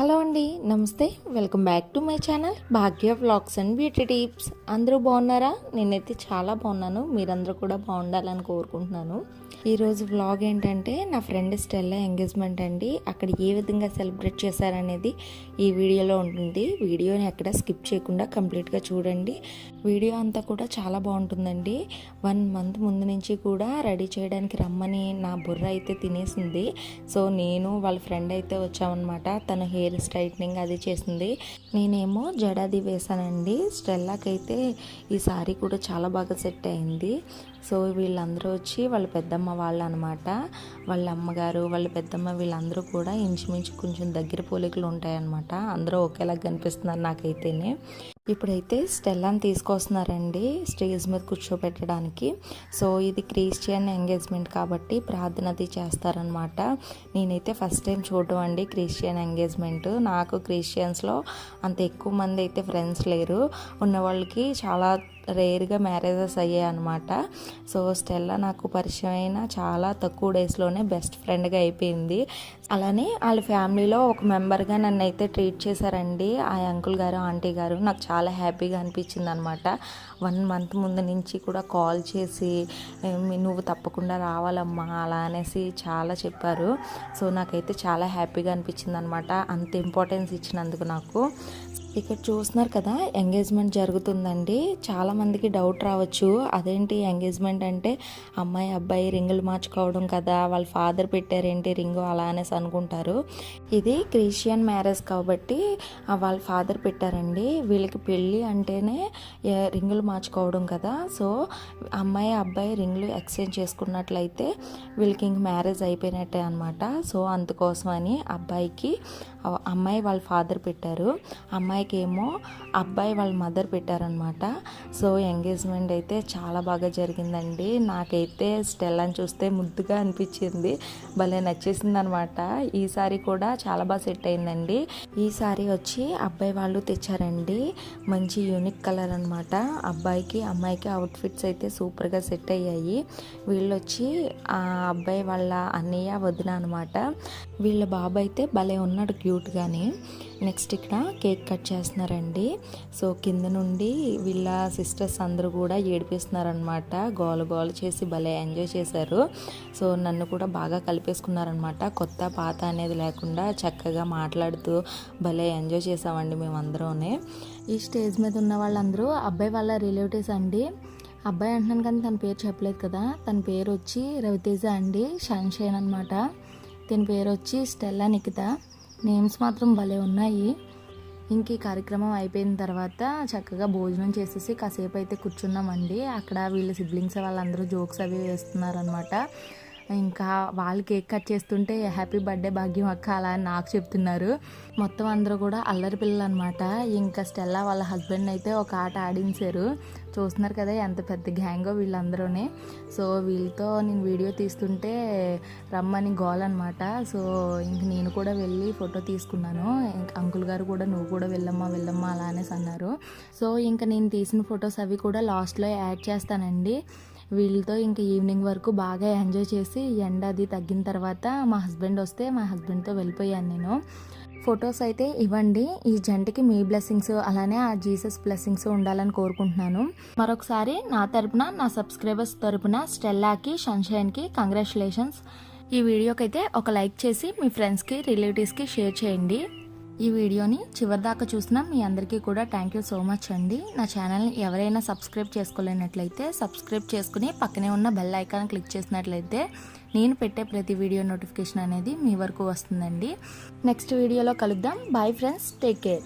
Hello అండి నమస్తే. Welcome back to my channel Bhagya vlogs and beauty tips. అందరూ బాగున్నారా? నేనైతే చాలా బాగున్నాను. మీరందరూ కూడా బాగుండాలని కోరుకుంటున్నాను. ఈరోజు వ్లాగ్ ఏంటంటే నా ఫ్రెండ్ స్టెల్లా ఎంగేజ్మెంట్ అండి. అక్కడ ఏ విధంగా సెలబ్రేట్ చేశారనేది ఈ వీడియోలో ఉంటుంది. వీడియోని ఎక్కడ స్కిప్ చేయకుండా కంప్లీట్గా చూడండి. వీడియో అంతా కూడా చాలా బాగుంటుందండి. వన్ మంత్ ముందు నుంచి కూడా రెడీ చేయడానికి రమ్మని నా బుర్ర అయితే తినేసింది. సో నేను వాళ్ళ ఫ్రెండ్ అయితే వచ్చామన్నమాట. తను హెయిర్ స్ట్రైట్నింగ్ అది చేసింది నేనేమో జడాది వేశానండి. అయితే ఈ సారీ కూడా చాలా బాగా సెట్ అయింది. సో వీళ్ళందరూ వచ్చి వాళ్ళ పెద్దమ్మ వాళ్ళు అనమాట వాళ్ళ అమ్మగారు వాళ్ళ పెద్దమ్మ వీళ్ళందరూ కూడా ఇంచుమించు కొంచెం దగ్గర పోలికలు ఉంటాయన్నమాట. అందరూ ఒకేలా కనిపిస్తున్నారు నాకైతేనే. ఇప్పుడైతే స్టెల్లాని తీసుకొస్తున్నారండి స్టేజ్ మీద కూర్చోబెట్టడానికి. సో ఇది క్రిస్టియన్ ఎంగేజ్మెంట్ కాబట్టి ప్రార్థన అది చేస్తారనమాట నేనైతే ఫస్ట్ టైం చూడడం అండి క్రిస్టియన్ ఎంగేజ్మెంట్ నాకు క్రిస్టియన్స్లో అంత ఎక్కువ మంది అయితే ఫ్రెండ్స్ లేరు. ఉన్న వాళ్ళకి చాలా రేర్గా మ్యారేజెస్ అయ్యాయి అనమాట సో స్టెల్లా నాకు పరిచయం అయిన చాలా తక్కువ డేస్లోనే బెస్ట్ ఫ్రెండ్గా అయిపోయింది. అలానే వాళ్ళ ఫ్యామిలీలో ఒక మెంబర్గా నన్ను అయితే ట్రీట్ చేశారండి. ఆ అంకుల్ గారు ఆంటీ గారు. నాకు చాలా హ్యాపీగా అనిపించింది అనమాట వన్ మంత్ ముందు నుంచి కూడా కాల్ చేసి నువ్వు తప్పకుండా రావాలమ్మా అలా అనేసి చాలా చెప్పారు. సో నాకైతే చాలా హ్యాపీగా అనిపించింది అనమాట అంత ఇంపార్టెన్స్ ఇచ్చినందుకు నాకు. ఇక్కడ చూస్తున్నారు కదా ఎంగేజ్మెంట్ జరుగుతుందండి. చాలామందికి డౌట్ రావచ్చు. అదేంటి ఎంగేజ్మెంట్ అంటే అమ్మాయి అబ్బాయి రింగులు మార్చుకోవడం కదా వాళ్ళ ఫాదర్ పెట్టారేంటి రింగు అలా అనేసి అనుకుంటారు. ఇది క్రిస్టియన్ మ్యారేజ్ కాబట్టి వాళ్ళ ఫాదర్ పెట్టారండి. వీళ్ళకి పెళ్ళి అంటేనే రింగులు మార్చుకోవడం కదా. సో అమ్మాయి అబ్బాయి రింగులు ఎక్స్చేంజ్ చేసుకున్నట్లయితే వీళ్ళకి ఇంక మ్యారేజ్ అయిపోయినట్టే అనమాట సో అందుకోసమని అబ్బాయికి అమ్మాయి వాళ్ళ ఫాదర్ పెట్టారు. అమ్మాయి అమ్మాయికి ఏమో అబ్బాయి వాళ్ళ మదర్ పెట్టారనమాట సో ఎంగేజ్మెంట్ అయితే చాలా బాగా జరిగిందండి. నాకైతే స్టెల్లాని చూస్తే ముద్దుగా అనిపించింది. భలే నచ్చేసింది అనమాట ఈ సారీ కూడా చాలా బాగా సెట్ అయిందండి. ఈ సారీ వచ్చి అబ్బాయి వాళ్ళు తెచ్చారండి. మంచి యూనిక్ కలర్ అనమాట అబ్బాయికి అమ్మాయికి అవుట్ఫిట్స్ అయితే సూపర్గా సెట్ అయ్యాయి. వీళ్ళు వచ్చి ఆ అబ్బాయి వాళ్ళ అన్నయ్య వదిన అనమాట వీళ్ళ బాబు అయితే భలే ఉన్నాడు క్యూట్గానే. నెక్స్ట్ ఇక్కడ కేక్ కట్ చేస్తున్నారండి. సో కింద నుండి వీళ్ళ సిస్టర్స్ అందరూ కూడా ఏడిపిస్తున్నారనమాట గోల గోల చేసి భలే ఎంజాయ్ చేశారు. సో నన్ను కూడా బాగా కలిపేసుకున్నారనమాట కొత్త పాత అనేది లేకుండా చక్కగా మాట్లాడుతూ భలే ఎంజాయ్ చేసామండి మేమందరూనే. ఈ స్టేజ్ మీద ఉన్న వాళ్ళందరూ అబ్బాయి వాళ్ళ రిలేటివ్స్ అండి. అబ్బాయి అంటున్నాను కానీ తన పేరు చెప్పలేదు కదా. తన పేరు వచ్చి రవితేజ అండి. షైన్ అనమాట దీని పేరు వచ్చి స్టెల్లా నిఖిత. నేమ్స్ మాత్రం భలే ఉన్నాయి. ఇంక ఈ కార్యక్రమం అయిపోయిన తర్వాత చక్కగా భోజనం చేసేసి కాసేపు అయితే కూర్చున్నామండి. అక్కడ వీళ్ళ సిబ్లింగ్స్ వాళ్ళందరూ జోక్స్ అవి వేస్తున్నారనమాట ఇంకా వాళ్ళు కేక్ కట్ చేస్తుంటే హ్యాపీ బర్త్డే భాగ్యం అక్క అలా అని నాకు చెప్తున్నారు. మొత్తం అందరూ కూడా అల్లరి పిల్లలు అనమాట ఇంకా స్టెల్లా వాళ్ళ హస్బెండ్ అయితే ఒక ఆట ఆడించారు. చూస్తున్నారు కదా ఎంత పెద్ద గ్యాంగో వీళ్ళందరూనే. సో వీళ్ళతో నేను వీడియో తీస్తుంటే రమ్మని గోల్ అనమాట. సో ఇంక నేను కూడా వెళ్ళి ఫోటో తీసుకున్నాను. ఇంక అంకుల్ గారు కూడా నువ్వు కూడా వెళ్ళమ్మా వెళ్ళమ్మా అలా అనేసి అన్నారు. సో ఇంకా నేను తీసిన ఫొటోస్ అవి కూడా లాస్ట్లో యాడ్ చేస్తానండి. వీళ్ళతో ఇంకా ఈవినింగ్ వరకు బాగా ఎంజాయ్ చేసి ఎండ అది తగ్గిన తర్వాత మా హస్బెండ్ వస్తే మా హస్బెండ్తో వెళ్ళిపోయాను నేను. ఫొటోస్ అయితే ఇవ్వండి. ఈ జంటకి మీ బ్లెస్సింగ్స్ అలానే ఆ జీసస్ బ్లెస్సింగ్స్ ఉండాలని కోరుకుంటున్నాను. మరొకసారి నా తరపున నా సబ్స్క్రైబర్స్ తరపున స్టెల్లాకి సన్షైన్కి కంగ్రాచులేషన్స్. ఈ వీడియోకైతే ఒక లైక్ చేసి మీ ఫ్రెండ్స్కి రిలేటివ్స్కి షేర్ చేయండి. ఈ వీడియోని చివరిదాకా చూసిన మీ అందరికీ కూడా థ్యాంక్ యూ సో మచ్ అండి. నా ఛానల్ని ఎవరైనా సబ్స్క్రైబ్ చేసుకోలేనట్లయితే సబ్స్క్రైబ్ చేసుకుని పక్కనే ఉన్న బెల్ ఐకాన్ క్లిక్ చేసినట్లయితే నేను పెట్టే ప్రతి వీడియో నోటిఫికేషన్ అనేది మీ వరకు వస్తుందండి. నెక్స్ట్ వీడియోలో కలుద్దాం. Bye friends take care